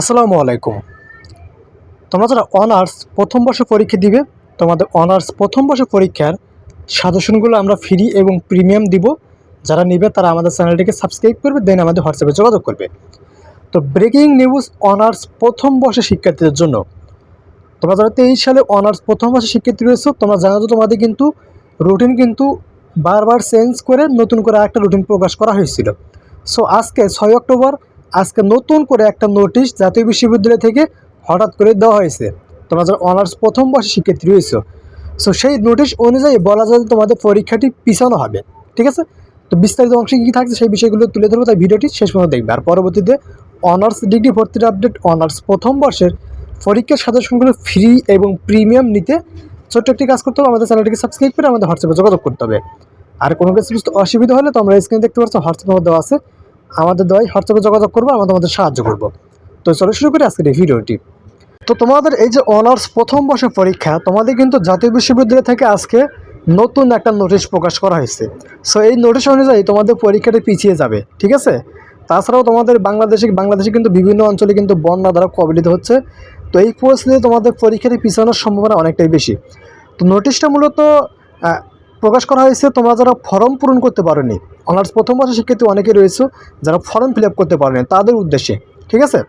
আসসালামু আলাইকুম। তোমরা যারা অনার্স প্রথম বর্ষ পরীক্ষা দিবে, তোমাদের অনার্স প্রথম বর্ষ পরীক্ষার সাজেশনগুলো আমরা ফ্রি এবং প্রিমিয়াম দিব। যারা নিবে তারা আমাদের চ্যানেলটিকে সাবস্ক্রাইব করবে দেন আমাদের হোয়াটসঅ্যাপে যোগাযোগ করবে। তো ব্রেকিং নিউজ অনার্স প্রথম বর্ষের শিক্ষার্থীদের জন্য। তোমরা যারা তেইশ সালে অনার্স প্রথম বর্ষের শিক্ষার্থী রয়েছে, তোমরা জানো যে তোমাদের কিন্তু রুটিন কিন্তু বারবার চেঞ্জ করে নতুন করে একটা রুটিন প্রকাশ করা হয়েছিল। সো আজকে ছয় অক্টোবর আজকে নতুন করে একটা নোটিশ জাতীয় বিশ্ববিদ্যালয় থেকে হঠাৎ করে দেওয়া হয়েছে। তোমরা যারা অনার্স প্রথম বর্ষের শিক্ষার্থী রয়েছে সো সেই নোটিশ অনুযায়ী বলা যায় তোমাদের পরীক্ষাটি পিছানো হবে, ঠিক আছে? তো বিস্তারিত অংশে কী থাকছে সেই বিষয়গুলো তুলে ধরবো, তাই ভিডিওটি শেষ পর্যন্ত দেখবে। আর পরবর্তীতে অনার্স ডিগ্রি ভর্তির আপডেট অনার্স প্রথম বর্ষের পরীক্ষার সাজেশনগুলো ফ্রি এবং প্রিমিয়াম নিতে ছোট্ট একটি কাজ করতে হবে, আমাদের চ্যানেলটিকে সাবস্ক্রাইব করে আমাদের হোয়াটসঅ্যাপে যোগাযোগ করতে হবে। আর কোনো কিছু অসুবিধা হলে তোমরা স্ক্রিনে দেখতে পাচ্ছ, হোয়াটসঅ্যাপ দেওয়া আছে। আমাদের দয় হোয়াটসঅ্যাপে যোগাযোগ করব, আমরা তোমাদের সাহায্য করব। তো চলো শুরু করি আজকের এই ভিডিওটি। তো তোমাদের এই যে অনার্স প্রথম বর্ষের পরীক্ষা, তোমাদের কিন্তু জাতীয় বিশ্ববিদ্যালয় থেকে আজকে নতুন একটা নোটিশ প্রকাশ করা হয়েছে। সো এই নোটিশ অনুযায়ী তোমাদের পরীক্ষাটা পিছিয়ে যাবে, ঠিক আছে? তাছাড়াও তোমাদের বাংলাদেশে বাংলাদেশে কিন্তু বিভিন্ন অঞ্চলে কিন্তু বন্যা দ্বারা কবলিত হচ্ছে। তো এই পরিস্থিতিতে তোমাদের পরীক্ষাটি পিছানোর সম্ভাবনা অনেকটাই বেশি। তো নোটিশটা মূলত প্রকাশ করা হয়েছে, তোমরা যারা ফর্ম পূরণ করতে পারোনি অনার্স প্রথম বর্ষের শিক্ষার্থী অনেকে রয়েছে যারা ফর্ম ফিল করতে পারেনি, তাদের উদ্দেশ্যে, ঠিক আছে?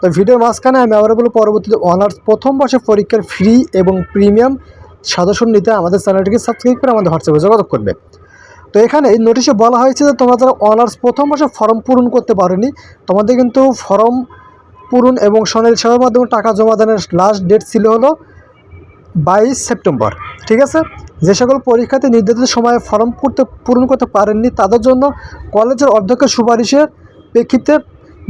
তো ভিডিওর মাঝখানে আমি আবার বলব, পরবর্তীতে অনার্স প্রথম বর্ষের পরীক্ষার ফ্রি এবং প্রিমিয়াম সাজেশন নিতে আমাদের চ্যানেলটিকে সাবস্ক্রাইব করে আমাদের হোয়াটসঅ্যাপে যোগাযোগ করবে। তো এখানে এই নোটিশে বলা হয়েছে যে, তোমরা যারা অনার্স প্রথম বর্ষে ফর্ম পূরণ করতে পারোনি, তোমাদের কিন্তু ফর্ম পূরণ এবং স্বর্ণের সেবার মাধ্যমে টাকা জমা দানের লাস্ট ডেট ছিল হলো বাইশ সেপ্টেম্বর, ঠিক আছে? যে সকল পরীক্ষার্থী নির্ধারিত সময়ে ফর্ম করতে পূরণ করতে পারেননি, তাদের জন্য কলেজের অধ্যক্ষের সুপারিশের প্রেক্ষিতে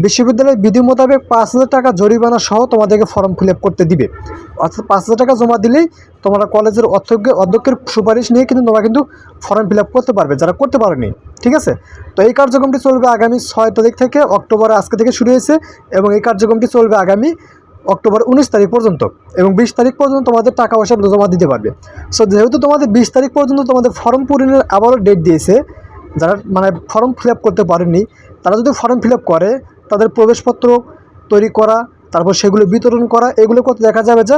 বিশ্ববিদ্যালয়ের বিধি মোতাবেক পাঁচ হাজার টাকা জরিমানা সহ তোমাদেরকে ফর্ম ফিল করতে দিবে। অর্থাৎ পাঁচ হাজার টাকা জমা দিলেই তোমরা কলেজের অধ্যক্ষের অধ্যক্ষের সুপারিশ নিয়ে কিন্তু তোমরা কিন্তু ফর্ম ফিল করতে পারবে, যারা করতে পারেনি, ঠিক আছে? তো এই কার্যক্রমটি চলবে আগামী ছয় তারিখ থেকে অক্টোবর আজকে থেকে শুরু হয়েছে এবং এই কার্যক্রমটি চলবে আগামী অক্টোবর উনিশ তারিখ পর্যন্ত এবং বিশ তারিখ পর্যন্ত তোমাদের টাকা পয়সা জমা দিতে পারবে। সো যেহেতু তোমাদের বিশ তারিখ পর্যন্ত তোমাদের ফর্ম পূরণের আবারও ডেট দিয়েছে, যারা মানে ফর্ম ফিল করতে পারেনি তারা যদি ফর্ম ফিল করে, তাদের প্রবেশপত্র তৈরি করা, তারপর সেগুলো বিতরণ করা, এগুলো করতে দেখা যাবে যে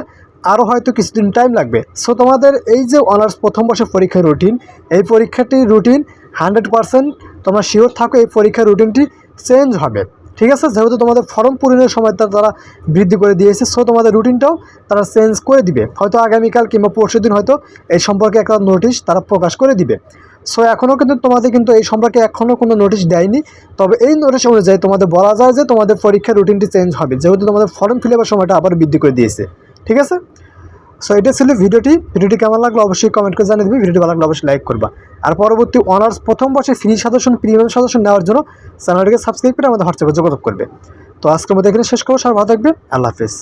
আরও হয়তো কিছুদিন টাইম লাগবে। সো তোমাদের এই যে অনার্স প্রথম বর্ষের পরীক্ষার রুটিন এই পরীক্ষাটির রুটিন হান্ড্রেড পারসেন্ট তোমরা শিওর থাকো, এই পরীক্ষার রুটিনটি চেঞ্জ হবে। ঠিক আছে? যেহেতু তোমাদের ফর্ম পূরণের সময় তারা বৃদ্ধি করে দিয়েছে সো তোমাদের রুটিনটাও তারা চেঞ্জ করে দিবে। হয়তো আগামীকাল কিংবা পরশু দিন হয়তো এই সম্পর্কে একটা নোটিশ তারা প্রকাশ করে দিবে। সো এখনও কিন্তু তোমাদের কিন্তু এই সম্পর্কে এখনও কোনো নোটিশ দেয়নি। তবে এই নোটিশ অনুযায়ী তোমাদের বলা যায় যে তোমাদের পরীক্ষার রুটিনটি চেঞ্জ হবে। যেহেতু তোমাদের ফর্ম ফিল সময়টা আবার বৃদ্ধি করে দিয়েছে। ঠিক আছে? সো এটা ছিল ভিডিওটি। ভিডিওটি কেমন লাগল অবশ্যই কমেন্ট করে জানিয়ে দিবি। ভিডিওটি ভালো লাগলে অবশ্যই লাইক করবা। আর পরবর্তী অনার্স প্রথম বর্ষে ফ্রি সাজেশন প্রিমিয়াম সদস্য নেওয়ার জন্য চ্যানেলটিকে সাবস্ক্রাইব করে আমাদের হোয়াটসঅ্যাপে যোগাযোগ করবে। তো আজকের মধ্যে এখানে শেষ করব। সবাই ভালো থাকবে আল্লাহ হাফিজ।